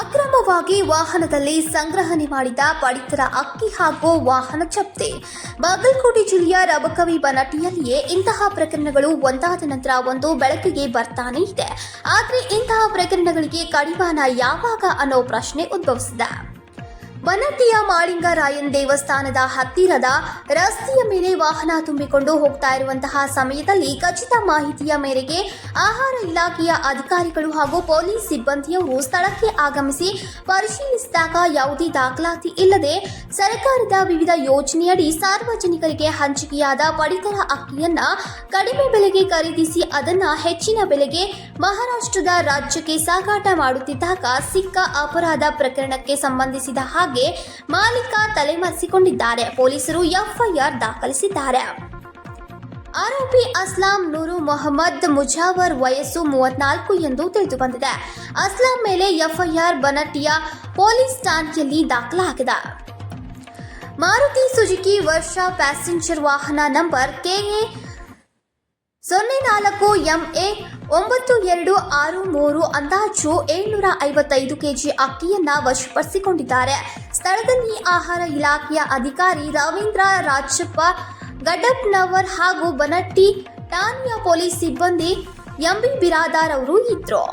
ಅಕ್ರಮವಾಗಿ ವಾಹನದಲ್ಲಿ ಸಂಗ್ರಹಣೆ ಮಾಡಿದ ಪಡಿತರ ಅಕ್ಕಿ ಹಾಗೂ ವಾಹನ ಜಪ್ತಿ ಬಾಗಲಕೋಟೆ ಜಿಲ್ಲೆಯ ರಬಕವಿ ಬನಟಿಯಲ್ಲಿಯೇ ಇಂತಹ ಪ್ರಕರಣಗಳು ಒಂದಾದ ನಂತರ ಒಂದು ಬೆಳಕಿಗೆ ಬರ್ತಾನೆ ಇದೆ. ಆದರೆ ಇಂತಹ ಪ್ರಕರಣಗಳಿಗೆ ಕಡಿವಾಣ ಯಾವಾಗ ಅನ್ನೋ ಪ್ರಶ್ನೆ ಉದ್ಭವಿಸಿದೆ. ಬನಟ್ಟಿಯ ಮಾಳಿಂಗರಾಯನ್ ದೇವಸ್ಥಾನದ ಹತ್ತಿರದ ರಸ್ತೆಯ ಮೇಲೆ ವಾಹನ ತುಂಬಿಕೊಂಡು ಹೋಗ್ತಾ ಇರುವಂತಹ ಸಮಯದಲ್ಲಿ ಖಚಿತ ಮಾಹಿತಿಯ ಮೇರೆಗೆ ಆಹಾರ ಇಲಾಖೆಯ ಅಧಿಕಾರಿಗಳು ಹಾಗೂ ಪೊಲೀಸ್ ಸಿಬ್ಬಂದಿಯವರು ಸ್ಥಳಕ್ಕೆ ಆಗಮಿಸಿ ಪರಿಶೀಲಿಸಿದಾಗ ಯಾವುದೇ ದಾಖಲಾತಿ ಇಲ್ಲದೆ ಸರ್ಕಾರದ ವಿವಿಧ ಯೋಜನೆಯಡಿ ಸಾರ್ವಜನಿಕರಿಗೆ ಹಂಚಿಕೆಯಾದ ಪಡಿತರ ಅಕ್ಕಿಯನ್ನ ಕಡಿಮೆ ಬೆಲೆಗೆ ಖರೀದಿಸಿ ಅದನ್ನ ಹೆಚ್ಚಿನ ಬೆಲೆಗೆ ಮಹಾರಾಷ್ಟ್ರದ ರಾಜ್ಯಕ್ಕೆ ಸಾಗಾಟ ಮಾಡುತ್ತಿದ್ದಾಗ ಸಿಕ್ಕ ಅಪರಾಧ ಪ್ರಕರಣಕ್ಕೆ ಸಂಬಂಧಿಸಿದ ಮಾಲೀಕ ತಲೆಮರೆಸಿಕೊಂಡಿದ್ದಾರೆ. ಪೊಲೀಸರು ಎಫ್ಐಆರ್ ದಾಖಲಿಸಿದ್ದಾರೆ. ಆರೋಪಿ ಅಸ್ಲಾಂ ನೂರು ಮೊಹಮ್ಮದ್ ಮುಜಾವರ್ ವಯಸ್ಸು ಮೂವತ್ನಾಲ್ಕು ಎಂದು ತಿಳಿದು ಬಂದಿದೆ ಅಸ್ಲಾಂ ಮೇಲೆ ಎಫ್ಐಆರ್ ಬನಟಿಯ ಪೊಲೀಸ್ ಠಾಣೆಯಲ್ಲಿ ದಾಖಲಾಗಿದೆ. ಮಾರುತಿ ಸುಜುಕಿ ವರ್ಷ ಪ್ಯಾಸೆಂಜರ್ ವಾಹನ ನಂಬರ್ ಕೆಎ ಸೊನ್ನೆ ನಾಲ್ಕು ಎಂಎ ಒಂಬತ್ತು ಎರಡು ಆರು ಮೂರು ಅಂದಾಜು ಏಳ್ನೂರ ಐವತ್ತೈದು ಕೆಜಿ ಅಕ್ಕಿಯನ್ನ ವಶಪಡಿಸಿಕೊಂಡಿದ್ದಾರೆ. ಸ್ಥಳದಲ್ಲಿ ಆಹಾರ ಇಲಾಖೆಯ ಅಧಿಕಾರಿ ರವೀಂದ್ರ ರಾಜಪ್ಪ, ಗಡಪ್ನವರ್ ಹಾಗೂ ಬನಟ್ಟಿ, ಠಾಣೆಯ ಪೊಲೀಸ್ ಸಿಬ್ಬಂದಿ ಎಂಬಿ ಬಿರಾದಾರ್ ಅವರು ಇದ್ರು.